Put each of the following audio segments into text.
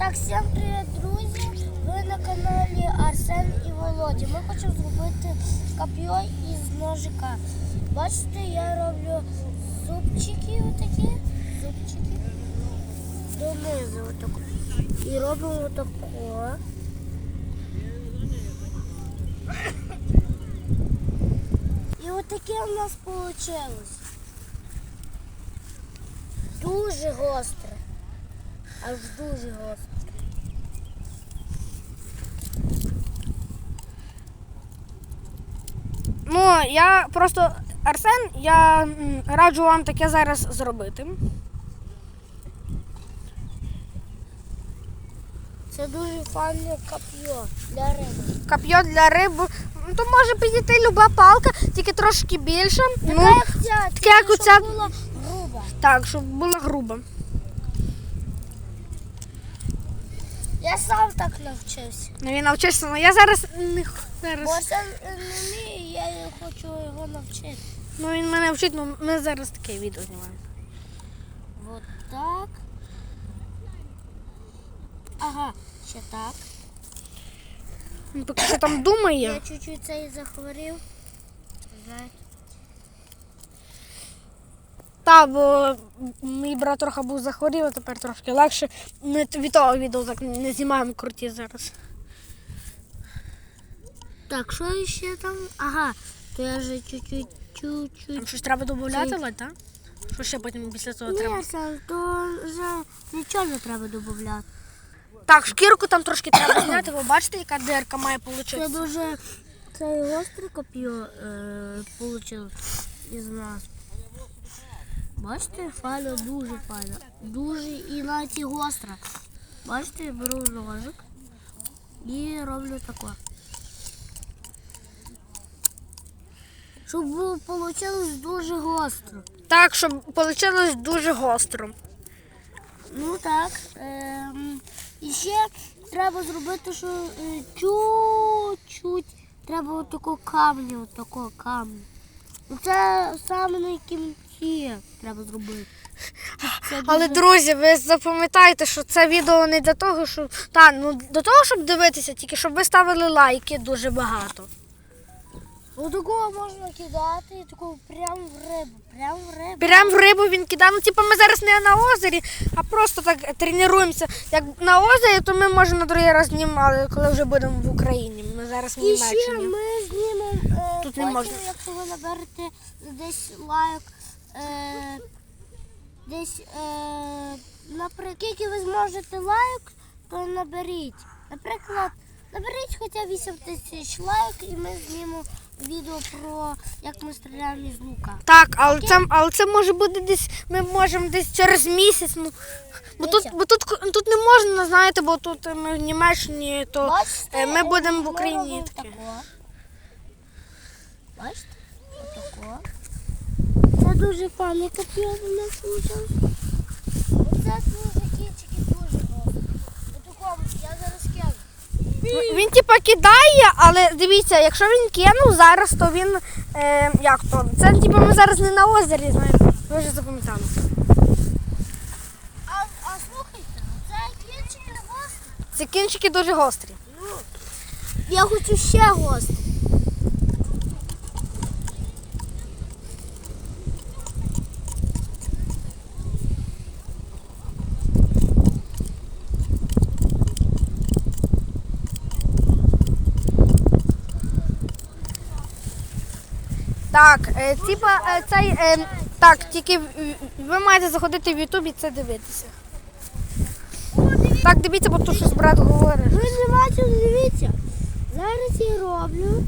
Так, всім привіт, друзі! Ви на каналі Арсен і Володя. Ми хочемо зробити коп'є із ножика. Бачите, я роблю зубчики отакі, зубчики донизу отако. І робимо отако. І отаке у нас вийшло. Дуже гостре. Аж дуже гостре. Ну, я просто Арсен, я раджу вам таке зараз зробити. Це дуже файне коп'є для риби. Коп'є для риби. Ну, То може підійти люба палка, тільки трошки більша. Така Ну, як ця, таке, як оця- щоб була груба. так, щоб було грубо. Я сам так навчився. Ну, він навчився, але я зараз не х- Бо зараз. сам не вмію, я хочу його навчити. Ну він мене вчить, ну ми зараз таке відео знімаємо. Вот так. Ага, ще так. Він поки що там Я думає. чуть-чуть цей захворів. Жаль. Та, бо мій брат трохи був захворів, а тепер трошки легше. Ми від того відео так не знімаємо круті зараз. Так, що ще там? Ага, то я вже чуть-чуть, чуть-чуть. Там щось треба додати, так? Що ще потім після цього треба? Ні, Саш, то вже нічого не треба додати. Так, шкірку там трошки треба зняти, ви бачите, яка дирка має Це вийти. дуже це гостре коп'є е, вийшло із нас. Бачите, файно, дуже файно. Дуже і навіть і гостра. Бачите, я беру ножик і роблю таке. Щоб вийшло дуже гостро. Так, щоб вийшло дуже гостро. Ну так. Ем, і ще треба зробити, що е, чуть-чуть треба отако камня, отако камня. Ну, Це саме на кінці треба зробити. Це Але дуже- друзі, ви запам'ятайте, що це відео не для того, щоб. Та, ну для того, щоб дивитися, тільки щоб ви ставили лайки дуже багато. Отакого можна кидати і такого прямо в рибу. Прямо в рибу. Прям в рибу він кидає. Ну, типу, ми зараз не на озері, а просто так тренуємося. Як на озері, то ми може на другий раз знімали, коли вже будемо в Україні. Ми зараз в І ще Німеччині. ми знімемо е, Тут не потім, можна. якщо ви наберете десь лайк, е, десь, е, наприклад, скільки ви зможете лайк, то наберіть. Наприклад, наберіть хоча 8 тисяч лайк і ми знімемо відео про як ми стріляємо із лука. Так, але це, але це може бути десь, ми можемо десь через місяць. Ну, бо тут, бо тут, тут не можна, знаєте, бо тут ми в Німеччині, то Бачите, е, ми будемо в Україні. таке. Бачите? Отако. Це дуже файне коп'є у нас вийшло. Оце дуже кінчики дуже гострі. Отакому я зараз кину. Ну, Він типа кидає, але дивіться, якщо він кинув зараз, то він е, як то? Це типа ми зараз не на озері, знаєте. Ви вже запам'ятали. А, а слухайте, це кінчики гострі. Ці кінчики дуже гострі. Я хочу ще гострі. Так, е, типа е, цей е, так, тільки ви маєте заходити в Ютуб і це дивитися. Так, дивіться, бо тут щось брат говорить. Ви не бачили, дивіться. Зараз я роблю.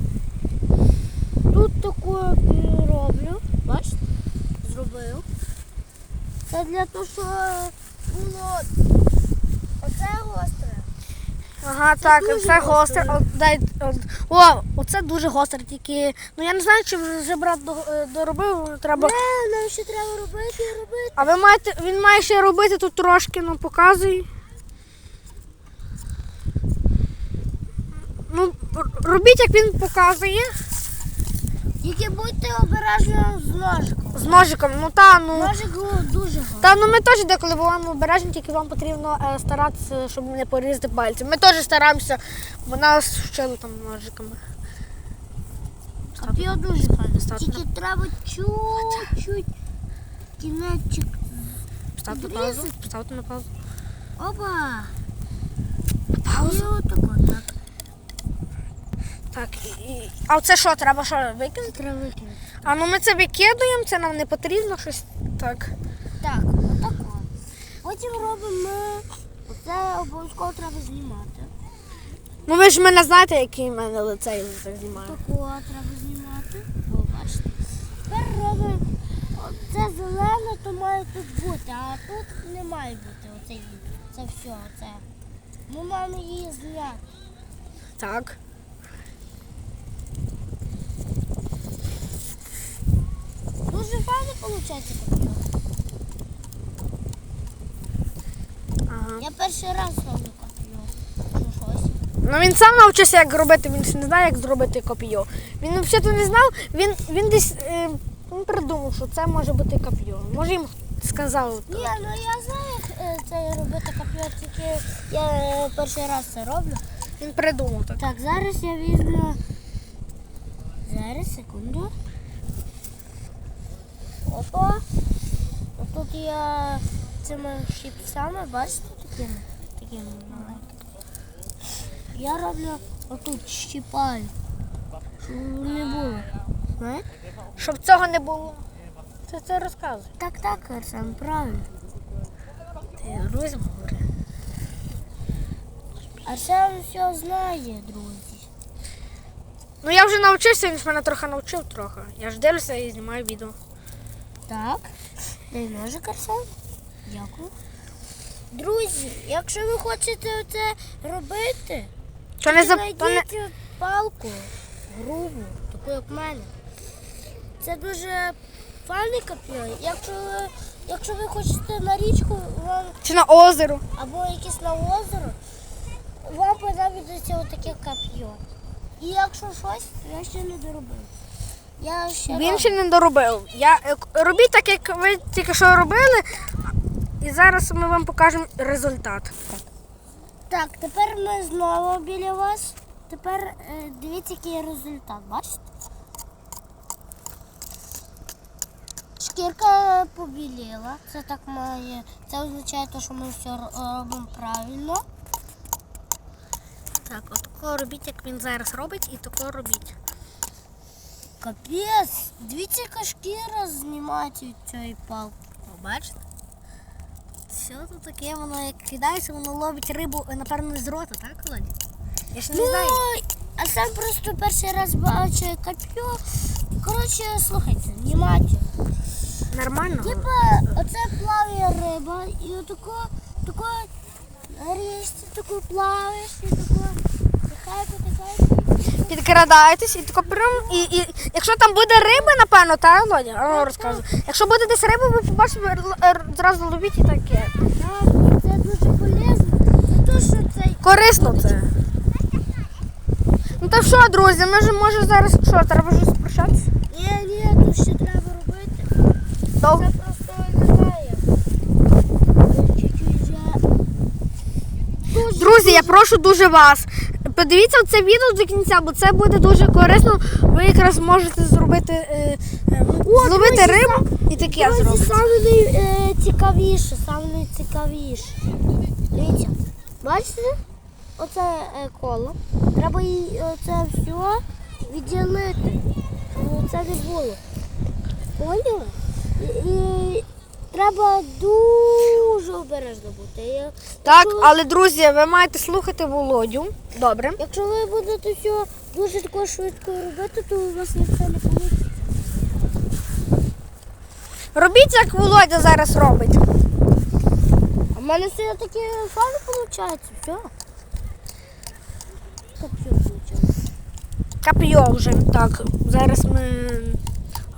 Тут таку роблю. Бачите? Зробив. Це для того, що було оце гостре. Ага, так, дуже все гостре. Дай, о, оце дуже гостре, тільки. Ну я не знаю, чи вже брат е, доробив, треба. Не, нам ще треба робити і робити. А ви маєте, він має ще робити тут трошки, ну показуй. Ну, робіть, як він показує. Тільки будьте обережні з ножиком. З ножиком, ну та ну. Ножик дуже гарний. Та ну ми теж деколи буваємо обережні, тільки вам потрібно е, старатися, щоб не порізати пальці. Ми теж стараємося, бо нас вчили там ножиками. Коп'є дуже гарне. Ставте Тільки треба чуть-чуть кінечик. Ставте Обрізати. паузу. Ставте на паузу. Опа! Паузу. І отако, так. Так, і, і... А це що, треба що викинути? Треба викинути. А ну ми це викидуємо, це нам не потрібно щось так. Так, отако. Потім робимо. Це обов'язково треба знімати. Ну ви ж мене знаєте, який в мене лице я так знімаю. Тако треба знімати. О, бачите. Тепер робимо. Це зелене, то має тут бути, а тут не має бути. Оце, це все. Це. Ми маємо її зняти. Так. Дуже файно виходить коп'є. Ага. Я перший раз роблю щось. Ну він сам навчився, як робити, він ж не знає, як зробити коп'є. Він взагалі не знав, він, він десь е, він придумав, що це може бути коп'є. Може їм сказав. Ні, ну я знаю, як е, це робити коп'є, тільки я е, перший раз це роблю. Він придумав так. Так, зараз я візьму. Зараз, секунду. Опа. Тут я цими щипцями, бачите, такими, такими маленькими. Я роблю отут щипаю. Щоб не було. Знаєте? Щоб цього не було. Ти це розказуй. Так, так, Арсен, правильно. Ти друзям. Арсен все знає, друзі. Ну я вже навчився, він ж мене трохи навчив трохи. Я ж дивлюся і знімаю відео. Так, дай ножик, Арсен. Дякую. Друзі, якщо ви хочете це робити, То не то не... знайдіть палку грубу, таку як в мене. Це дуже файний коп'є. Якщо, ви- якщо ви хочете на річку вам, чи на озеро. або якесь на озеро, вам понадобиться отаке коп'є. І якщо щось, я ще не доробив. Я ще Він ще не доробив. Я е, робіть так, як ви тільки що робили. І зараз ми вам покажемо результат. Так, тепер ми знову біля вас. Тепер е, дивіться, який результат, бачите? Шкірка побіліла. Це так має. Це означає, те, що ми все робимо правильно. Так, от тако робіть, як він зараз робить, і тако робіть. Капець! Дивіться, яка шкіра знімається від цієї палки. Бачите? Все тут таке, воно як кидається, воно ловить рибу, е, напевно, з рота, так, Володя? Я ж не Ну, знаю. а сам просто перший раз бачу коп'ю. Коротше, слухайте, внимательно. Нормально. Типа, оце плаває риба, і отако, тако річці тако плаваєш, і тако. Підкрадаєтесь і тако прям. І, і якщо там буде риба, напевно, та Володя? А ну. Якщо буде десь риба, ви побачите, р- зразу ловіть і таке. Це дуже полезно. Що цей. Корисно це. Ну то що, друзі, ми ж може зараз що, треба вже спрощатися? Ні, ні, тут ще треба робити. Це просто. Дуже Друзі, я прошу дуже вас. Подивіться це відео до кінця, бо це буде дуже корисно. Ви якраз можете зробити е, е, зловити друзі, рибу і таке Друзі, зробити. саме найцікавіше, саме найцікавіше. Дивіться, бачите? Оце е, коло. Треба їй це все відділити, це не було. Поняли? І, і треба дуже обережно бути. Так, якщо- але друзі, ви маєте слухати Володю. Добре. Якщо ви будете все дуже тако швидко робити, то у вас ніхто не вийде. Робіть, як Володя зараз робить. А в мене все таке файно виходить. Все. Все виходить. Кап'йо вже. Так, зараз ми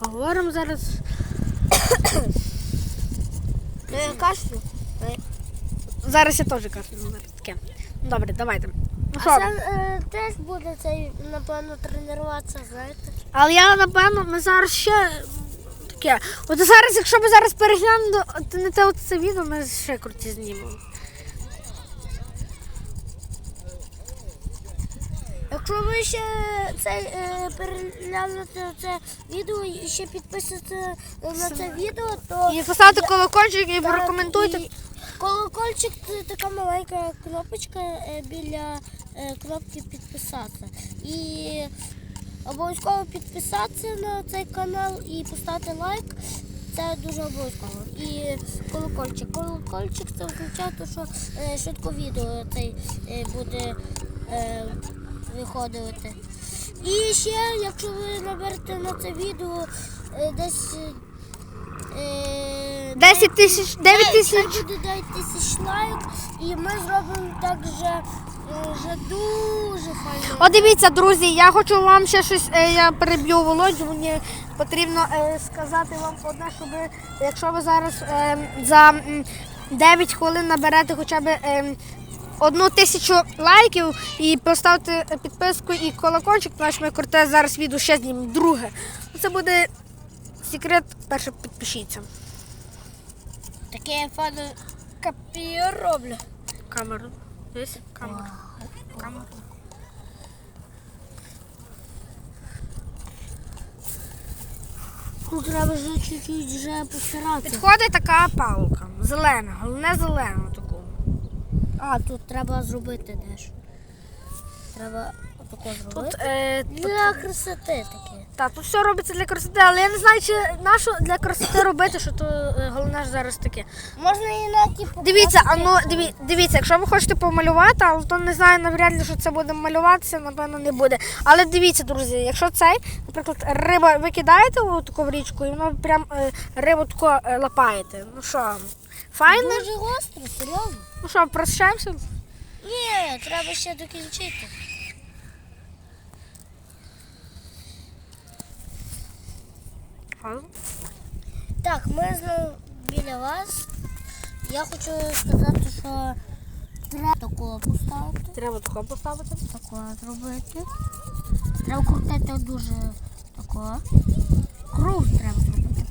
говоримо зараз. Ну, я кашлю. Зараз я теж кажу. ну, Зараз таке. Добре, давайте. Ну А це е, теж буде цей, напевно, тренуватися, знаєте. Але я напевно, ми зараз ще таке таке. От зараз, якщо ми зараз переглянемо то не те от це відео, ми ще круті знімемо. Якщо ви ще це е, переглянете це відео і ще підписуєте на це відео, то І поставте колокольчик і прокоментуйте. і Колокольчик це така маленька кнопочка е, біля е, кнопки підписатися. І обов'язково підписатися на цей канал і поставити лайк. Це дуже обов'язково. І колокольчик. Колокольчик це означає, що е, швидко відео цей е, буде е, виходити. І ще, якщо ви наберете на це відео е, десь. Е, 10 тисяч, 9 тисяч. буде 9 тисяч лайк, і ми зробимо так же, е, вже дуже файно. О, дивіться, друзі, я хочу вам ще щось, е, я переб'ю Володю, мені потрібно е, сказати вам одне, щоб якщо ви зараз е, за м, 9 хвилин наберете хоча б е, одну тисячу лайків і поставте підписку і колокольчик, значить ми круте зараз відео ще знімемо друге. Це буде секрет, перше підпишіться. Таке файне капір роблю. Камеру. Дивись, камеру. Камеру. Тут треба вже чуть-чуть вже постаратися. Підходить така палка, зелена, головне зелена. А, тут треба зробити теж. Треба тако зробити. Тут, е, тут, Для красоти таке. Та, тут все робиться для красоти, але я не знаю, чи на що для красоти робити, що то е, головне ж зараз таке. Можна і на типу. Дивіться, а ну диві, дивіться, якщо ви хочете помалювати, але то не знаю навряд ли, що це буде малюватися, напевно, не буде. Але дивіться, друзі, якщо цей, наприклад, риба ви кидаєте у таку в річку, і воно прям е, рибу тако е, лапаєте. Ну що, файно? Дуже гостро, серйозно. Ну що, прощаємося? Ні, треба ще докінчити. Так, ми знову біля вас. Я хочу сказати, що треба такого поставити. Треба тако поставити. Такого зробити. Треба крутити дуже такого. Круг треба зробити.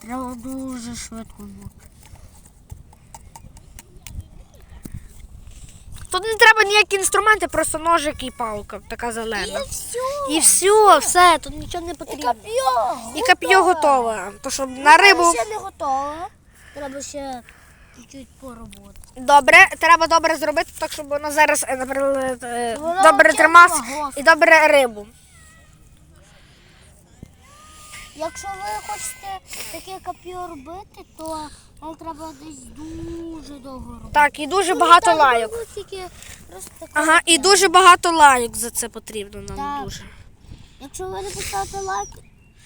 Треба дуже швидко бути. Тут не треба ніякі інструменти, просто ножик і палка, така зелена. все. І все, все, тут нічого не І потрібно. коп'є. І коп'є готове. То щоб на рибу. Ще не готово. Треба ще чуть-чуть. Добре, треба добре зробити, так щоб воно зараз, е, наприклад, е, добре взагалі і добре рибу. Якщо ви хочете таке коп'є робити, то вам треба десь дуже довго робити. Так, і дуже Ну, багато так лайок. довго, тільки просто Ага, і дуже багато лайок за це потрібно нам Так. дуже. Якщо ви не поставите лайк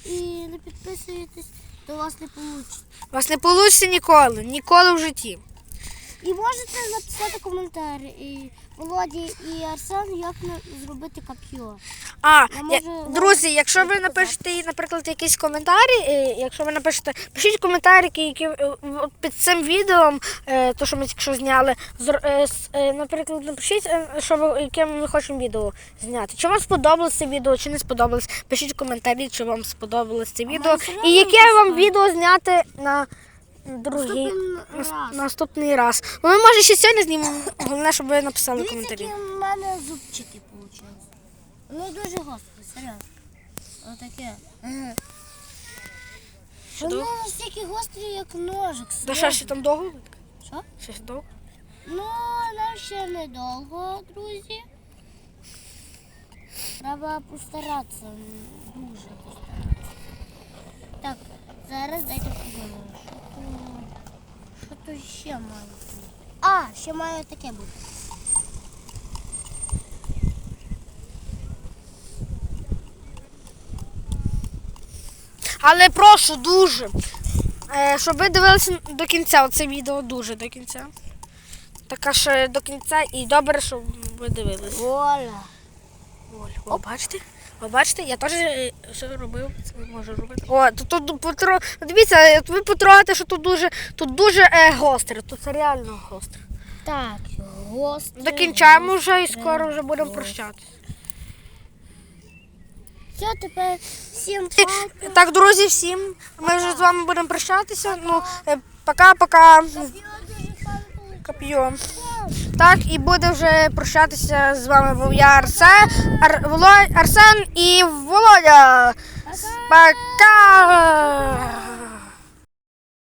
і не підписуєтесь, то у вас не вийде. У вас не вийде ніколи, ніколи в житті. І можете написати коментар і Володі і Арсен, як на- зробити коп'є. А, Я друзі, якщо ви напишете, наприклад, якісь коментарі, е, якщо ви напишете, пишіть коментарі, які е, під цим відео, е, то що ми тільки що зняли, наприклад, напишіть, що ви, яке ми хочемо відео зняти. Чи вам сподобалось це відео, чи не сподобалось. Пишіть коментарі, чи вам сподобалось це відео. І яке вам відео зняти на другий Наступний нас- раз. наступний раз. Ми може ще сьогодні знімемо. Головне, щоб ви написали коментарі. які в мене зубчики вийшли. Вони дуже гострі, серйозно. Отаке. Ага. Вони довго? настільки гострі, як ножик. Та що ще там довго? Що? Ще ж довго? Ну, нам ще недовго, друзі. Треба постаратися. Дуже постаратися. Так, зараз дайте подумаю. Що що то ще має бути? А, ще має таке бути. Але прошу дуже, е, щоб ви дивилися до кінця це відео дуже до кінця. Така ж до кінця і добре, щоб ви дивилися. Воля. О, бачите? Ви бачите, я теж е, все робив, це можу робити. О, тут, тут потро... дивіться, ви потрогаєте, що тут дуже, тут дуже е, гостре, тут реально гостре. Так, гостре. Докінчаємо вже і скоро вже будемо прощатися. Все, тепер всім па. Так, друзі, всім. Ми вже з вами будемо прощатися. Ну, е, пока-пока. Коп'ю. Так, і буде вже прощатися з вами я Арсен, Ар, Воло- Арсен і Володя. Пока!